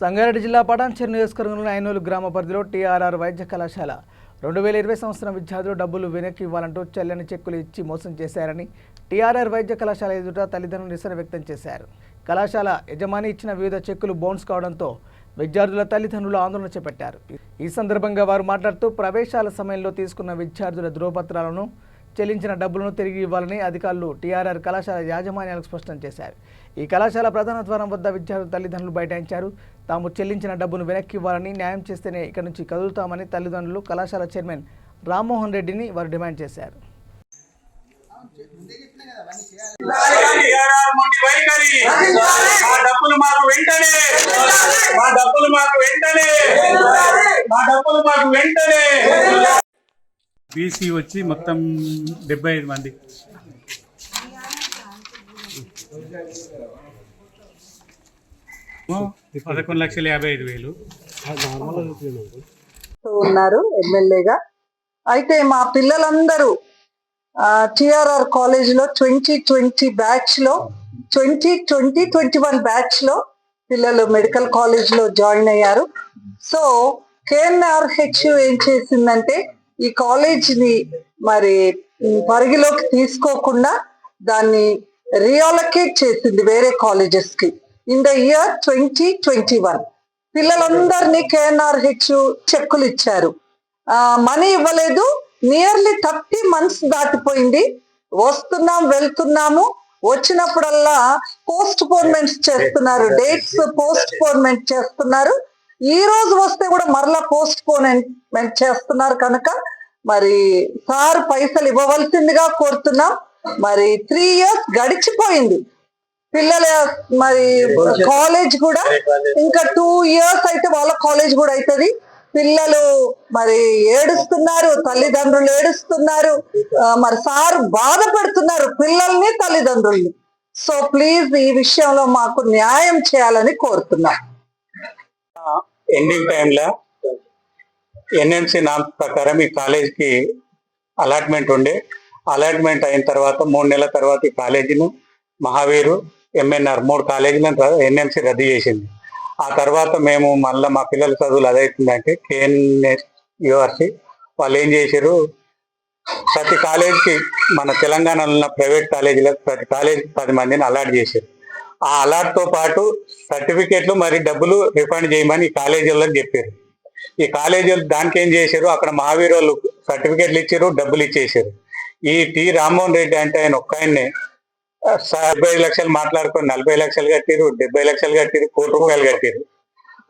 సంగారెడ్డి జిల్లా పటాన్చెరు నియోజకవర్గంలోని ఐనూలు గ్రామ పరిధిలో టీఆర్ఆర్ వైద్య కళాశాల. రెండు వేల ఇరవై సంవత్సరం విద్యార్థులు డబ్బులు వెనక్కి ఇవ్వాలంటూ చెల్లని చెక్కులు ఇచ్చి మోసం చేశారని టీఆర్ఆర్ వైద్య కళాశాల ఎదుట తల్లిదండ్రులు నిరసన వ్యక్తం చేశారు. కళాశాల యజమాని ఇచ్చిన వివిధ చెక్కులు బౌన్స్ కావడంతో విద్యార్థుల తల్లిదండ్రులు ఆందోళన చేపట్టారు. ఈ సందర్భంగా వారు మాట్లాడుతూ ప్రవేశాల సమయంలో తీసుకున్న విద్యార్థుల ధృవపత్రాలను చెల్లించిన డబ్బులను తిరిగి ఇవ్వాలని అధికారులు టీఆర్ఆర్ కళాశాల యాజమాన్యాలకు స్పష్టం చేశారు. ఈ కళాశాల ప్రధాన ద్వారం వద్ద విద్యార్థుల తల్లిదండ్రులు బైఠాయించారు. తాము చెల్లించిన డబ్బును వెనక్కి ఇవ్వాలని న్యాయం చేస్తేనే ఇక్కడి నుంచి కదులుతామని తల్లిదండ్రులు కళాశాల చైర్మన్ రామ్మోహన్ రెడ్డిని వారు డిమాండ్ చేశారు. డబ్బులు మాకు వెంటనే మా డబ్బులు మాకు వెంటనే మా డబ్బులు మాకు వెంటనే. బీసీ వచ్చి మొత్తం డెబ్బై ఐదు మంది. పదకొండు లక్షల యాభై ఐదు వేలు. ఉన్నారు ఎమ్మెల్యేగా. అయితే మా పిల్లలందరూ టిఆర్ఆర్ కాలేజ్లో ట్వంటీ ట్వంటీ బ్యాచ్లో ట్వంటీ ట్వంటీ ట్వంటీ వన్ బ్యాచ్లో పిల్లలు మెడికల్ కాలేజ్లో జాయిన్ అయ్యారు. సో కేఎన్ఆర్హెచ్ ఏం చేసిందంటే ఈ కాలేజ్ని మరి పరిగిలోకి తీసుకోకుండా దాన్ని రియాలకేట్ చేసింది వేరే కాలేజెస్కి. In the year twenty twenty one పిల్లలందరినీ కేఎన్ఆర్హెచ్ చెక్కులు ఇచ్చారు. మనీ ఇవ్వలేదు. నియర్లీ థర్టీ మంత్స్ దాటిపోయింది. వస్తున్నాం వెళ్తున్నాము. వచ్చినప్పుడల్లా పోస్ట్ పోన్మెంట్స్ చేస్తున్నారు డేట్స్ పోస్ట్ పోన్మెంట్ చేస్తున్నారు. ఈ రోజు వస్తే కూడా మరలా పోస్ట్ పోన్మెంట్ చేస్తున్నారు కనుక మరి సార్ పైసలు ఇవ్వవలసిందిగా కోరుతున్నాం. మరి త్రీ ఇయర్స్ గడిచిపోయింది. పిల్లల మరి కాలేజ్ కూడా ఇంకా టూ ఇయర్స్ అయితే వాళ్ళ కాలేజ్ కూడా అవుతుంది పిల్లలు మరి ఏడుస్తున్నారు తల్లిదండ్రులు ఏడుస్తున్నారు. మరి సార్ బాధపడుతున్నారు పిల్లల్ని తల్లిదండ్రుల్ని. సో ప్లీజ్ ఈ విషయంలో మాకు న్యాయం చేయాలని కోరుతున్నాం. ఎండింగ్ టైంలో ఎన్ఎంసి నామ్ ప్రకారం ఈ కాలేజీకి అలాట్మెంట్ ఉండే. అలాట్మెంట్ అయిన తర్వాత మూడు నెలల తర్వాత ఈ కాలేజీను మహావీరు ఎంఎన్ఆర్ మూడు కాలేజీలను ఎన్ఎంసి రద్దు చేసింది. ఆ తర్వాత మేము మళ్ళీ మా పిల్లల చదువులు అదైతుందంటే కేఎన్ఎస్ యూఆర్సీ వాళ్ళు ఏం చేశారు ప్రతి కాలేజీకి మన తెలంగాణలో ఉన్న ప్రైవేట్ కాలేజీలకు ప్రతి కాలేజీకి పది మందిని అలాట్ చేశారు ఆ అలాట్తో పాటు సర్టిఫికేట్లు మరి డబ్బులు రిఫండ్ చేయమని ఈ కాలేజీ చెప్పారు. ఈ కాలేజీ వాళ్ళు దానికి ఏం చేశారు? అక్కడ మహావీర్ వాళ్ళు సర్టిఫికేట్లు ఇచ్చారు డబ్బులు ఇచ్చేసారు ఈ టి రామ్మోహన్ రెడ్డి అంటే ఆయన ఒక్క ఆయన్నే. డెబ్బై లక్షలు మాట్లాడుకొని నలభై లక్షలు కట్టిరు డెబ్బై లక్షలు కట్టిరు కోటి రూపాయలు కట్టిరు.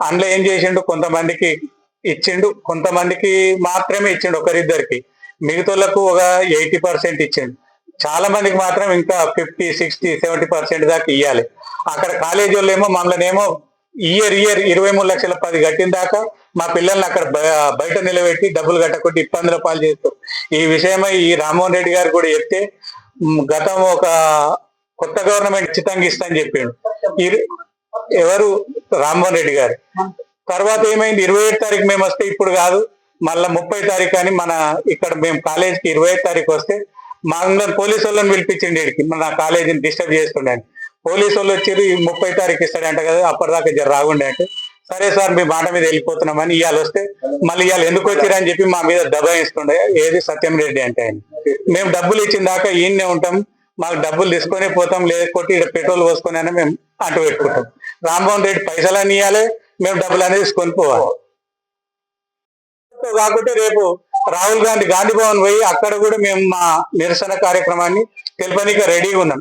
అందులో ఏం చేసిండు? కొంతమందికి ఇచ్చిండు కొంతమందికి మాత్రమే ఇచ్చిండు ఒకరిద్దరికి. మిగతాలకు ఒక ఎయిటీ పర్సెంట్ ఇచ్చిండు. చాలా మందికి మాత్రం ఇంకా ఫిఫ్టీ సిక్స్టీ సెవెంటీ పర్సెంట్ దాకా ఇవ్వాలి అక్కడ కాలేజీ వాళ్ళు ఏమో మమ్మల్ని ఏమో ఇయర్ ఇయర్ ఇరవై మూడు లక్షల పది కట్టిన దాకా మా పిల్లల్ని అక్కడ బయట నిలబెట్టి డబ్బులు కట్టకుండా ఇబ్బందుల పాలు చేస్తారు. ఈ విషయమై ఈ రామ్మోహన్ రెడ్డి గారు కూడా చెప్తే గతం ఒక కొత్త గవర్నమెంట్ ఉచితంగా ఇస్తా అని చెప్పిండు. ఎవరు? రామ్మోహన్ రెడ్డి గారు. తర్వాత ఏమైంది? ఇరవై ఏడు తారీఖు మేము వస్తే ఇప్పుడు కాదు మళ్ళా ముప్పై తారీఖు అని మన ఇక్కడ మేము కాలేజీకి ఇరవై ఐదు తారీఖు వస్తే మా అందరం పోలీసు వాళ్ళని పిలిపించిండి ఇక్కడికి మన కాలేజీని డిస్టర్బ్ చేస్తుండే పోలీసు వాళ్ళు వచ్చి ఈ ముప్పై తారీఖు ఇస్తాడంట కదా అప్పటిదాకా జర రాగుండే అంటే. సరే సార్ మీ మాట మీద వెళ్ళిపోతున్నామని ఇవాళ వస్తే మళ్ళీ ఇవాళ ఎందుకు వచ్చారని చెప్పి మా మీద దబాయిస్తుండే ఏది సత్యం రెడ్డి అంటే ఆయన. మేము డబ్బులు ఇచ్చిన దాకా ఈయన్నే ఉంటాం. మాకు డబ్బులు తీసుకొని పోతాం లేకపోతే ఇక్కడ పెట్రోల్ పోసుకొని అయినా మేము అంటు పెట్టుకుంటాం. రామ్మోహన్ రెడ్డి పైసలు అని ఇవ్వాలి మేము డబ్బులు అనేది తీసుకొని పోవాలి. కాకుంటే రేపు రాహుల్ గాంధీ గాంధీ భవన్ పోయి అక్కడ కూడా మేము మా నిరసన కార్యక్రమాన్ని తెలుపనిక రెడీగా ఉన్నాం.